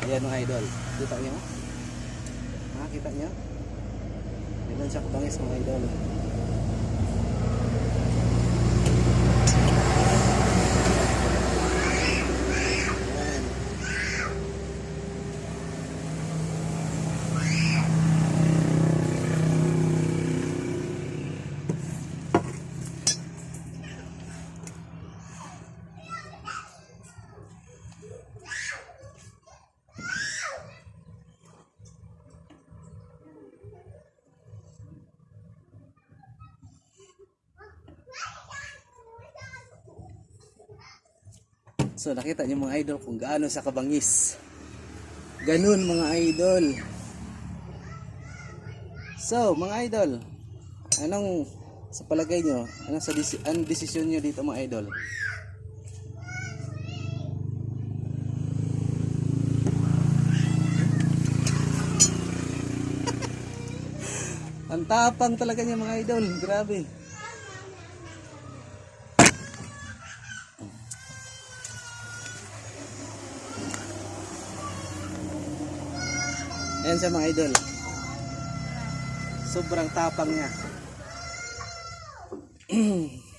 Ayan mga idol. Kita niyo? Makakita niyo? Ganun siya kabangis mga idol. Ayan. So nakita niyo mga idol kung gaano sa kabangis. Ganun mga idol. So mga idol, anong sa palagay nyo, anong, sa anong desisyon nyo dito mga idol? Ang tapang talaga niya mga idol, grabe. Ayan siya mga idol. Sobrang tapang niya.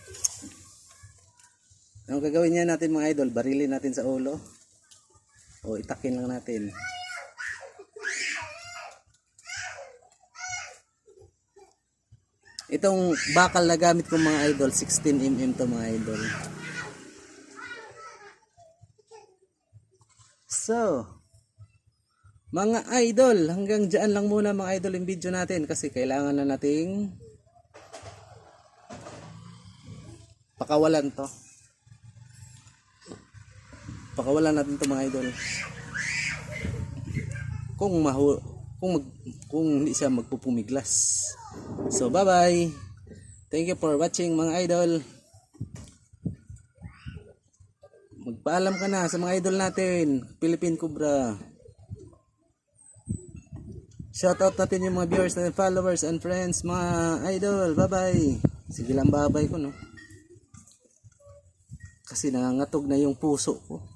Ano gagawin niya natin mga idol? Barilin natin sa ulo. O itakin lang natin. Itong bakal na gamit ko mga idol, 16mm to mga idol. So, mga idol, hanggang dyan lang muna mga idol yung video natin kasi kailangan na nating pakawalan to. Pakawalan natin to mga idol. Kung mahu kung mag, kung hindi siya magpupumiglas. So bye bye. Thank you for watching mga idol. Magpaalam ka na sa mga idol natin, Philippine Cobra. Shoutout natin yung mga viewers and followers and friends, mga idol. Bye-bye. Sige lang babay ko, no? Kasi nangangatog na yung puso ko.